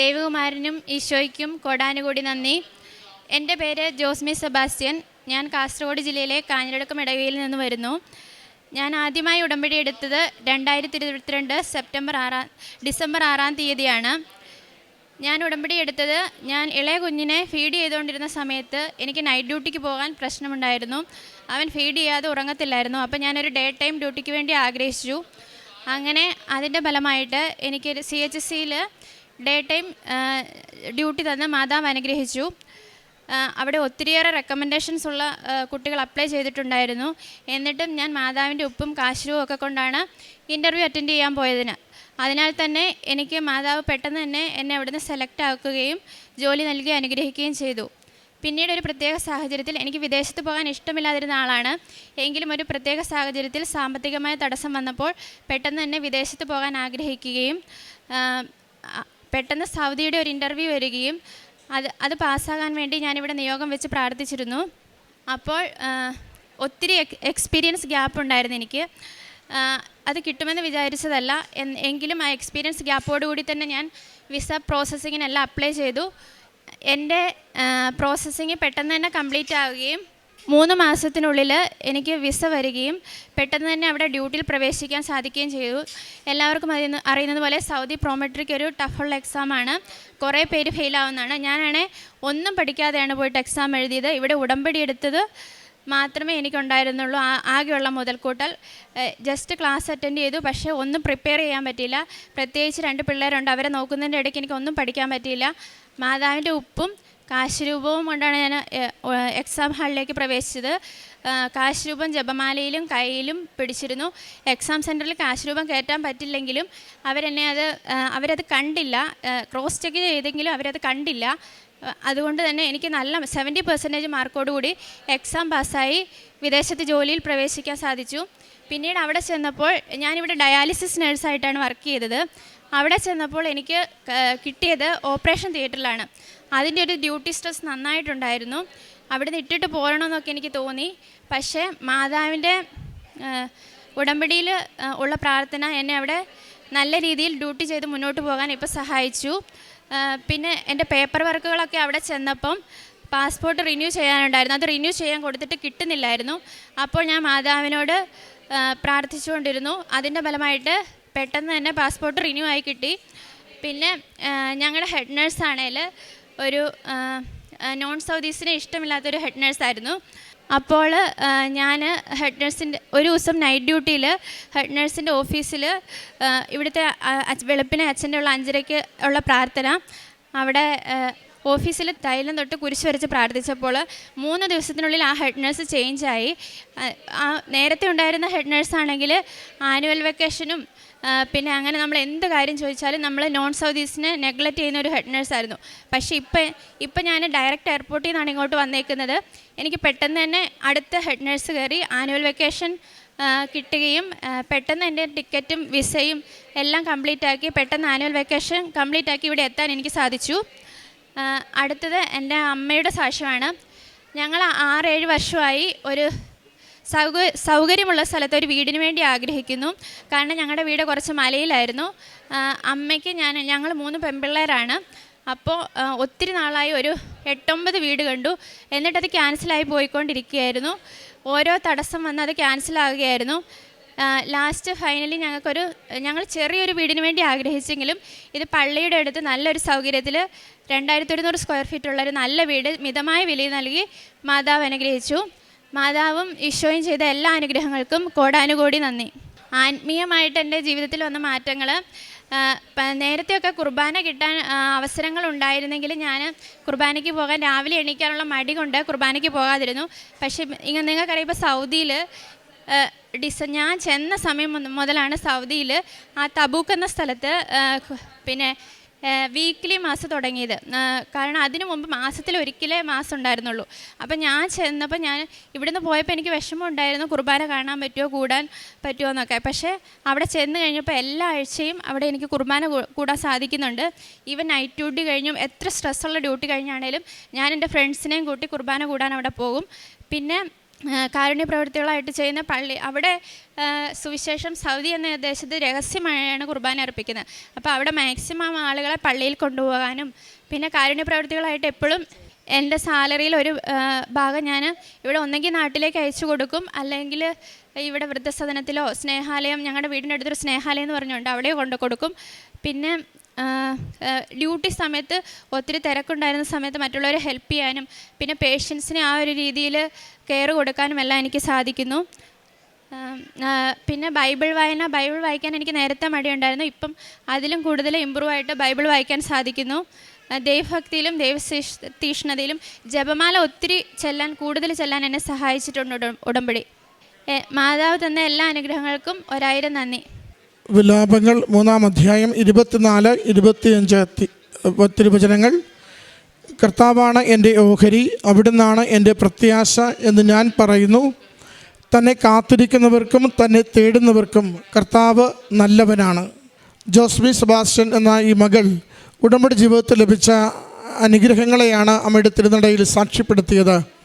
ദേവകുമാരനും ഈശോയ്ക്കും കോടാനുകൂടി നന്ദി. എന്റെ പേര് ജോസ്മി സെബാസ്റ്റ്യൻ. ഞാൻ കാസർഗോഡ് ജില്ലയിലെ കാഞ്ഞിരടക്കം ഇടവയിൽ നിന്ന് വരുന്നു. ഞാൻ ആദ്യമായി ഉടമ്പടി എടുത്തത് രണ്ടായിരത്തി ഇരുപത്തിരണ്ട് സെപ്റ്റംബർ ആറാം ഡിസംബർ ആറാം തീയതിയാണ്. ഞാൻ ഉടമ്പടി എടുത്തത് ഞാൻ ഇളയ കുഞ്ഞിനെ ഫീഡ് ചെയ്തുകൊണ്ടിരുന്ന സമയത്ത് എനിക്ക് നൈറ്റ് ഡ്യൂട്ടിക്ക് പോകാൻ പ്രശ്നമുണ്ടായിരുന്നു. അവൻ ഫീഡ് ചെയ്യാതെ ഉറങ്ങത്തില്ലായിരുന്നു. അപ്പോൾ ഞാനൊരു ഡേ ടൈം ഡ്യൂട്ടിക്ക് വേണ്ടി ആഗ്രഹിച്ചു. അങ്ങനെ അതിന്റെ ഫലമായിട്ട് എനിക്ക് സി എച്ച് എസ് സിയിൽ ഡേ ടൈം ഡ്യൂട്ടി തന്ന് മാതാവ് അനുഗ്രഹിച്ചു. അവിടെ ഒത്തിരിയേറെ റെക്കമെൻഡേഷൻസ് ഉള്ള കുട്ടികൾ അപ്ലൈ ചെയ്തിട്ടുണ്ടായിരുന്നു. എന്നിട്ടും ഞാൻ മാതാവിന്റെ ഉപ്പും കാശുവും ഒക്കെ കൊണ്ടാണ് ഇന്റർവ്യൂ അറ്റൻഡ് ചെയ്യാൻ പോയതിന്. അതിനാൽ തന്നെ എനിക്ക് മാതാവ് പെട്ടെന്ന് തന്നെ എന്നെ അവിടുന്ന് സെലക്ട് ആക്കുകയും ജോലി നൽകി അനുഗ്രഹിക്കുകയും ചെയ്തു. പിന്നീട് ഒരു പ്രത്യേക സാഹചര്യത്തിൽ എനിക്ക് വിദേശത്ത് പോകാൻ ഇഷ്ടമില്ലാതിരുന്ന ആളാണ്. എങ്കിലും ഒരു പ്രത്യേക സാഹചര്യത്തിൽ സാമ്പത്തികമായ തടസ്സം വന്നപ്പോൾ പെട്ടെന്ന് തന്നെ വിദേശത്ത് പോകാൻ ആഗ്രഹിക്കുകയും പെട്ടെന്ന് സൗദിയുടെ ഒരു ഇന്റർവ്യൂ വരികയും അത് അത് പാസ്സാകാൻ വേണ്ടി ഞാനിവിടെ നിയോഗം വെച്ച് പ്രാർത്ഥിച്ചിരുന്നു. അപ്പോൾ ഒത്തിരി എക്- എക്സ്പീരിയൻസ് ഗ്യാപ്പ് ഉണ്ടായിരുന്നു എനിക്ക്. അത് കിട്ടുമെന്ന് വിചാരിച്ചതല്ല. എങ്കിലും ആ എക്സ്പീരിയൻസ് ഗ്യാപ്പോടുകൂടി തന്നെ ഞാൻ വിസ പ്രോസസ്സിങ്ങിനെല്ലാം അപ്ലൈ ചെയ്തു. എന്റെ പ്രോസസ്സിങ് പെട്ടെന്ന് തന്നെ കംപ്ലീറ്റ് ആവുകയും മൂന്ന് മാസത്തിനുള്ളിൽ എനിക്ക് വിസ വരികയും പെട്ടെന്ന് തന്നെ അവിടെ ഡ്യൂട്ടിയിൽ പ്രവേശിക്കാൻ സാധിക്കുകയും ചെയ്തു. എല്ലാവർക്കും അറിയുന്ന അറിയുന്നത് പോലെ സൗദി പ്രോമെട്രിക് ഒരു ടഫുള്ള എക്സാമാണ് കുറേ പേര് ഫെയിലാവുന്നതാണ് ഞാനാണെ ഒന്നും പഠിക്കാതെയാണ് പോയിട്ട് എക്സാം എഴുതിയത്. ഇവിടെ ഉടമ്പടി എടുത്തത് മാത്രമേ എനിക്കുണ്ടായിരുന്നുള്ളൂ. ആ ആകെയുള്ള മുതൽക്കൂട്ടൽ ജസ്റ്റ് ക്ലാസ് അറ്റൻഡ് ചെയ്തു. പക്ഷേ ഒന്നും പ്രിപ്പയർ ചെയ്യാൻ പറ്റിയില്ല. പ്രത്യേകിച്ച് രണ്ട് പിള്ളേരുണ്ട്. അവരെ നോക്കുന്നതിന്റെ ഇടയ്ക്ക് എനിക്ക് ഒന്നും പഠിക്കാൻ പറ്റിയില്ല. മാതാവിന്റെ ഉപ്പും കാശ് രൂപവും കൊണ്ടാണ് ഞാൻ എക്സാം ഹാളിലേക്ക് പ്രവേശിച്ചത്. ആ, കാശ് രൂപം ജപമാലയിലും കയ്യിലും പിടിച്ചിരുന്നു. എക്സാം സെന്ററിൽ കാശ് രൂപം കയറ്റാൻ പറ്റില്ലെങ്കിലും അവരെന്നെ അത് അവരത് കണ്ടില്ല. ക്രോസ് ചെക്ക് ചെയ്തെങ്കിലും അവരത് കണ്ടില്ല. അതുകൊണ്ട് തന്നെ എനിക്ക് നല്ല സെവന്റി പെർസെന്റേജ് മാർക്കോടുകൂടി എക്സാം പാസ്സായി വിദേശത്ത് ജോലിയിൽ പ്രവേശിക്കാൻ സാധിച്ചു. പിന്നീട് അവിടെ ചെന്നപ്പോൾ ഞാനിവിടെ ഡയാലിസിസ് നേഴ്സായിട്ടാണ് വർക്ക് ചെയ്തത്. അവിടെ ചെന്നപ്പോൾ എനിക്ക് കിട്ടിയത് ഓപ്പറേഷൻ തിയേറ്ററിലാണ്. അതിന്റെ ഒരു ഡ്യൂട്ടി സ്ട്രെസ് നന്നായിട്ടുണ്ടായിരുന്നു. അവിടെ നിന്ന് ഇട്ടിട്ട് പോരണമെന്നൊക്കെ എനിക്ക് തോന്നി. പക്ഷേ മാതാവിന്റെ ഉടമ്പടിയിൽ ഉള്ള പ്രാർത്ഥന എന്നെ അവിടെ നല്ല രീതിയിൽ ഡ്യൂട്ടി ചെയ്ത് മുന്നോട്ട് പോകാൻ ഇപ്പോൾ സഹായിച്ചു. പിന്നെ എന്റെ പേപ്പർ വർക്കുകളൊക്കെ അവിടെ ചെന്നപ്പം പാസ്പോർട്ട് റിന്യൂ ചെയ്യാനുണ്ടായിരുന്നു. അത് റിന്യൂ ചെയ്യാൻ കൊടുത്തിട്ട് കിട്ടുന്നില്ലായിരുന്നു. അപ്പോൾ ഞാൻ മാതാവിനോട് പ്രാർത്ഥിച്ചുകൊണ്ടിരുന്നു. അതിന്റെ ഫലമായിട്ട് പെട്ടെന്ന് തന്നെ പാസ്പോർട്ട് റിന്യൂ ആയി കിട്ടി. പിന്നെ ഞങ്ങളുടെ ഹെഡ് നേഴ്സാണേൽ ഒരു നോൺ സൗദീസിനെ ഇഷ്ടമില്ലാത്തൊരു ഹെഡ് നേഴ്സായിരുന്നു അപ്പോൾ ഞാൻ ഹെഡ് നേഴ്സിന്റെ ഒരു ദിവസം നൈറ്റ് ഡ്യൂട്ടിയിൽ ഹെഡ് നേഴ്സിന്റെ ഓഫീസിൽ ഇവിടുത്തെ വെളുപ്പിനെ അച്ഛന്റെ ഉള്ള അഞ്ചരയ്ക്ക് ഉള്ള പ്രാർത്ഥന. അവിടെ ഓഫീസിൽ തൈലം തൊട്ട് കുരിശ് വരച്ച് പ്രാർത്ഥിച്ചപ്പോൾ മൂന്ന് ദിവസത്തിനുള്ളിൽ ആ ഹെഡ് നേഴ്സ് ചേഞ്ചായി നേരത്തെ ഉണ്ടായിരുന്ന ഹെഡ് നേഴ്സാണെങ്കിൽ ആനുവൽ വെക്കേഷനും പിന്നെ അങ്ങനെ നമ്മൾ എന്ത് കാര്യം ചോദിച്ചാലും നമ്മൾ നോൺ സൗത്ത് ഈസ്റ്റിനെ നെഗ്ലക്റ്റ് ചെയ്യുന്ന ഒരു ഹെഡ് നേഴ്സായിരുന്നു പക്ഷേ ഇപ്പം ഇപ്പം ഞാൻ ഡയറക്റ്റ് എയർപോർട്ടിൽ നിന്നാണ് ഇങ്ങോട്ട് വന്നേക്കുന്നത്. എനിക്ക് പെട്ടെന്ന് തന്നെ അടുത്ത ഹെഡ് നേഴ്സ് കയറി ആനുവൽ വെക്കേഷൻ കിട്ടുകയും പെട്ടെന്ന് എന്റെ ടിക്കറ്റും വിസയും എല്ലാം കംപ്ലീറ്റ് ആക്കി പെട്ടെന്ന് ആനുവൽ വെക്കേഷൻ കംപ്ലീറ്റ് ആക്കി ഇവിടെ എത്താൻ എനിക്ക് സാധിച്ചു. അടുത്തത് എന്റെ അമ്മയുടെ സാക്ഷ്യമാണ്. ഞങ്ങൾ ആറേഴ് വർഷമായി ഒരു സൗക സൗകര്യമുള്ള സ്ഥലത്ത് ഒരു വീടിന് വേണ്ടി ആഗ്രഹിക്കുന്നു. കാരണം ഞങ്ങളുടെ വീട് കുറച്ച് മലയിലായിരുന്നു. അമ്മയ്ക്ക് ഞാൻ ഞങ്ങൾ മൂന്ന് പെൺപിള്ളേരാണ്. അപ്പോൾ ഒത്തിരി നാളായി ഒരു എട്ടൊമ്പത് വീട് കണ്ടു. എന്നിട്ടത് ക്യാൻസലായി പോയിക്കൊണ്ടിരിക്കുകയായിരുന്നു. ഓരോ തടസ്സം വന്ന് അത് ക്യാൻസലാകുകയായിരുന്നു ലാസ്റ്റ് ഫൈനലി ഞങ്ങൾക്കൊരു ഞങ്ങൾ ചെറിയൊരു വീടിന് വേണ്ടി ആഗ്രഹിച്ചെങ്കിലും ഇത് പള്ളിയുടെ അടുത്ത് നല്ലൊരു സൗകര്യത്തിൽ രണ്ടായിരത്തി ഒരുന്നൂറ് സ്ക്വയർ ഫീറ്റ് ഉള്ള ഒരു നല്ല വീട് മിതമായ വിലയിൽ നൽകി മാതാവ് അനുഗ്രഹിച്ചു. മാതാവും ഈശോയും ചെയ്ത എല്ലാ അനുഗ്രഹങ്ങൾക്കും കോടാനുകോടി നന്ദി. ആത്മീയമായിട്ട് എന്റെ ജീവിതത്തിൽ വന്ന മാറ്റങ്ങൾ നേരത്തെയൊക്കെ കുർബാന കിട്ടാൻ അവസരങ്ങൾ ഉണ്ടായിരുന്നെങ്കിൽ ഞാൻ കുർബാനയ്ക്ക് പോകാൻ രാവിലെ എണീക്കാനുള്ള മടി കൊണ്ട് കുർബാനയ്ക്ക് പോകാതിരുന്നു. പക്ഷേ ഇങ്ങനെ നിങ്ങൾക്കറിയാം ഇപ്പോൾ സൗദിയിൽ ഡിസ ഞാൻ ചെന്ന സമയം മുത- മുതലാണ് സൗദിയിൽ ആ തബൂക്ക് എന്ന സ്ഥലത്ത് പിന്നെ വീക്ക്ലി മാസം തുടങ്ങിയത്. കാരണം അതിനു മുമ്പ് മാസത്തിൽ ഒരിക്കലേ മാസം ഉണ്ടായിരുന്നുള്ളൂ. അപ്പം ഞാൻ ചെന്നപ്പോൾ ഞാൻ ഇവിടുന്ന് പോയപ്പോൾ എനിക്ക് വിഷമം ഉണ്ടായിരുന്നു. കുർബാന കാണാൻ പറ്റുമോ കൂടാൻ പറ്റുമോ എന്നൊക്കെ. പക്ഷേ അവിടെ ചെന്ന് കഴിഞ്ഞപ്പോൾ എല്ലാ ആഴ്ചയും അവിടെ എനിക്ക് കുർബാന കൂടാൻ സാധിക്കുന്നുണ്ട്. ഈവൻ നൈറ്റ് ഡ്യൂട്ടി കഴിഞ്ഞും എത്ര സ്ട്രെസ്സുള്ള ഡ്യൂട്ടി കഴിഞ്ഞാണേലും ഞാൻ എന്റെ ഫ്രണ്ട്സിനെയും കൂട്ടി കുർബാന കൂടാൻ അവിടെ പോകും. പിന്നെ കാരുണ്യ പ്രവൃത്തികളായിട്ട് ചെയ്യുന്ന പള്ളി. അവിടെ സുവിശേഷം സൗദി എന്ന ദേശത്ത് രഹസ്യമായാണ് കുർബാന അർപ്പിക്കുന്നത്. അപ്പോൾ അവിടെ മാക്സിമം ആളുകളെ പള്ളിയിൽ കൊണ്ടുപോകാനും പിന്നെ കാരുണ്യ പ്രവൃത്തികളായിട്ട് എപ്പോഴും എന്റെ സാലറിയിൽ ഒരു ഭാഗം ഞാൻ ഇവിടെ ഒന്നെങ്കിൽ നാട്ടിലേക്ക് അയച്ചു കൊടുക്കും. അല്ലെങ്കിൽ ഇവിടെ വൃദ്ധസദനത്തിലോ സ്നേഹാലയം ഞങ്ങളുടെ വീടിന്റെ അടുത്തൊരു സ്നേഹാലയം എന്ന് പറഞ്ഞുകൊണ്ട് അവിടെ കൊണ്ട് കൊടുക്കും പിന്നെ ഡ്യൂട്ടി സമയത്ത് ഒത്തിരി തിരക്കുണ്ടായിരുന്ന സമയത്ത് മറ്റുള്ളവരെ ഹെൽപ്പ് ചെയ്യാനും പിന്നെ പേഷ്യൻസിനെ ആ ഒരു രീതിയിൽ കെയർ കൊടുക്കാനും എല്ലാം എനിക്ക് സാധിക്കുന്നു. പിന്നെ ബൈബിൾ വായന ബൈബിൾ വായിക്കാൻ എനിക്ക് നേരത്തെ മടിയുണ്ടായിരുന്നു. ഇപ്പം അതിലും കൂടുതൽ ഇമ്പ്രൂവ് ആയിട്ട് ബൈബിൾ വായിക്കാൻ സാധിക്കുന്നു. ദൈവഭക്തിയിലും ദൈവശേഷ തീഷ്ണതയിലും ജപമാല ഒത്തിരി ചെല്ലാൻ കൂടുതൽ ചെല്ലാൻ എന്നെ സഹായിച്ചിട്ടുണ്ട് ഉടമ്പടി. മാതാവ് തന്ന എല്ലാ അനുഗ്രഹങ്ങൾക്കും ഒരായിരം നന്ദി. വിലാപങ്ങൾ മൂന്നാം അധ്യായം ഇരുപത്തിനാല് ഇരുപത്തിയഞ്ച് തിരുവചനങ്ങൾ. കർത്താവാണ് എന്റെ ഓഹരി അവിടുന്നാണ് എന്റെ പ്രത്യാശ എന്ന് ഞാൻ പറയുന്നു. തന്നെ കാത്തിരിക്കുന്നവർക്കും തന്നെ തേടുന്നവർക്കും കർത്താവ് നല്ലവനാണ്. ജോസ്മി സെബാസ്റ്റ്യൻ എന്ന ഈ മകൾ ഉടമ്പടി ജീവിതത്തിൽ ലഭിച്ച അനുഗ്രഹങ്ങളെയാണ് അമ്മയുടെ തിരുനടയിൽ സാക്ഷ്യപ്പെടുത്തിയത്.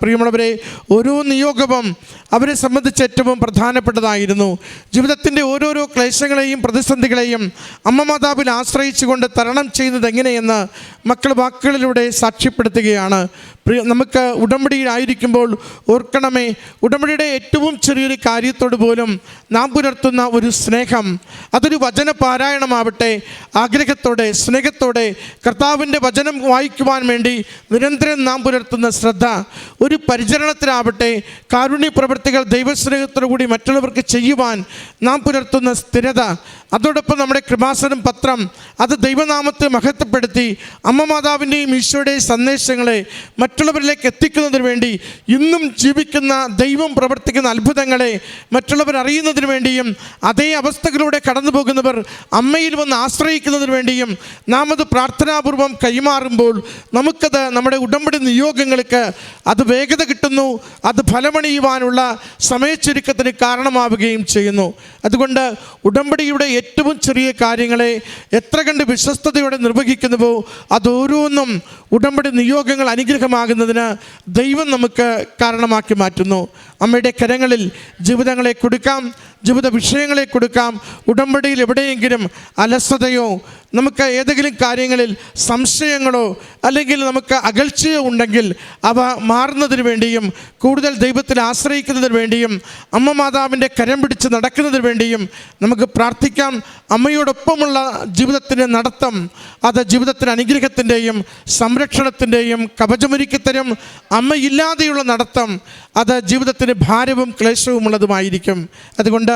പ്രിയമുള്ളവരെ ഓരോ നിയോഗവും അവരെ സംബന്ധിച്ച് ഏറ്റവും പ്രധാനപ്പെട്ടതായിരുന്നു. ജീവിതത്തിന്റെ ഓരോരോ ക്ലേശങ്ങളെയും പ്രതിസന്ധികളെയും അമ്മ മാതാവിൽ ആശ്രയിച്ചുകൊണ്ട് തരണം ചെയ്യുന്നത് എങ്ങനെയെന്ന് മക്കൾ വാക്കുകളിലൂടെ സാക്ഷ്യപ്പെടുത്തുകയാണ്. നമുക്ക് ഉടമ്പടിയിലായിരിക്കുമ്പോൾ ഓർക്കണമേ ഉടമ്പടിയുടെ ഏറ്റവും ചെറിയൊരു കാര്യത്തോട് പോലും നാം പുലർത്തുന്ന ഒരു സ്നേഹം അതൊരു വചന പാരായണമാവട്ടെ. ആഗ്രഹത്തോടെ സ്നേഹത്തോടെ കർത്താവിന്റെ വചനം വായിക്കുവാൻ വേണ്ടി നിരന്തരം നാം പുലർത്തുന്ന ശ്രദ്ധ ഒരു പരിചരണത്തിലാവട്ടെ കാരുണ്യ പ്രവൃത്തികൾ ദൈവസ്നേഹത്തോടു കൂടി മറ്റുള്ളവർക്ക് ചെയ്യുവാൻ നാം പുലർത്തുന്ന സ്ഥിരത അതോടൊപ്പം നമ്മുടെ കൃപാസനം പത്രം അത് ദൈവനാമത്തെ മഹത്വപ്പെടുത്തി അമ്മ മാതാവിന്റെയും ഈശോയുടെയും സന്ദേശങ്ങളെ മറ്റുള്ളവരിലേക്ക് എത്തിക്കുന്നതിന് വേണ്ടി ഇന്നും ജീവിക്കുന്ന ദൈവം പ്രവർത്തിക്കുന്ന അത്ഭുതങ്ങളെ മറ്റുള്ളവർ അറിയുന്നതിന് വേണ്ടിയും അതേ അവസ്ഥകളിലൂടെ കടന്നു പോകുന്നവർ അമ്മയിൽ വന്ന് ആശ്രയിക്കുന്നതിന് വേണ്ടിയും നാം അത് പ്രാർത്ഥനാപൂർവം കൈമാറുമ്പോൾ നമുക്കത് നമ്മുടെ ഉടമ്പടി നിയോഗങ്ങൾക്ക് അത് വേഗത കിട്ടുന്നു അത് ഫലമണിയുവാനുള്ള സമയച്ചുരുക്കത്തിന് കാരണമാവുകയും ചെയ്യുന്നു. അതുകൊണ്ട് ഉടമ്പടിയുടെ ഏറ്റവും ചെറിയ കാര്യങ്ങളെ എത്ര കണ്ട് വിശ്വസ്തയോടെ നിർവഹിക്കുന്നുവോ അതോരോന്നും ഉടമ്പടി നിയോഗങ്ങൾ അനുഗ്രഹമാകുന്നതിന് ദൈവം നമുക്ക് കാരണമാക്കി മാറ്റുന്നു. അമ്മയുടെ കരങ്ങളിൽ ജീവിതങ്ങളെ കൊടുക്കാം. ജീവിത വിഷയങ്ങളെ കൊടുക്കാം. ഉടമ്പടിയിൽ എവിടെയെങ്കിലും അലസതയോ നമുക്ക് ഏതെങ്കിലും കാര്യങ്ങളിൽ സംശയങ്ങളോ അല്ലെങ്കിൽ നമുക്ക് അകൽച്ചയോ ഉണ്ടെങ്കിൽ അവ മാറുന്നതിന് വേണ്ടിയും കൂടുതൽ ദൈവത്തിൽ ആശ്രയിക്കുന്നതിന് വേണ്ടിയും അമ്മ മാതാവിന്റെ കരം പിടിച്ച് നടക്കുന്നതിന് വേണ്ടിയും നമുക്ക് പ്രാർത്ഥിക്കാം. അമ്മയോടൊപ്പമുള്ള ജീവിതത്തിന്റെ നടത്തം അത് ജീവിതത്തിന് അനുഗ്രഹത്തിന്റെയും സംരക്ഷണത്തിന്റെയും കവചമൊരുക്കിത്തരും അമ്മയില്ലാതെയുള്ള നടത്തം അത് ജീവിതത്തിന് ഭാരവും ക്ലേശവും ഉള്ളതുമായിരിക്കും അതുകൊണ്ട്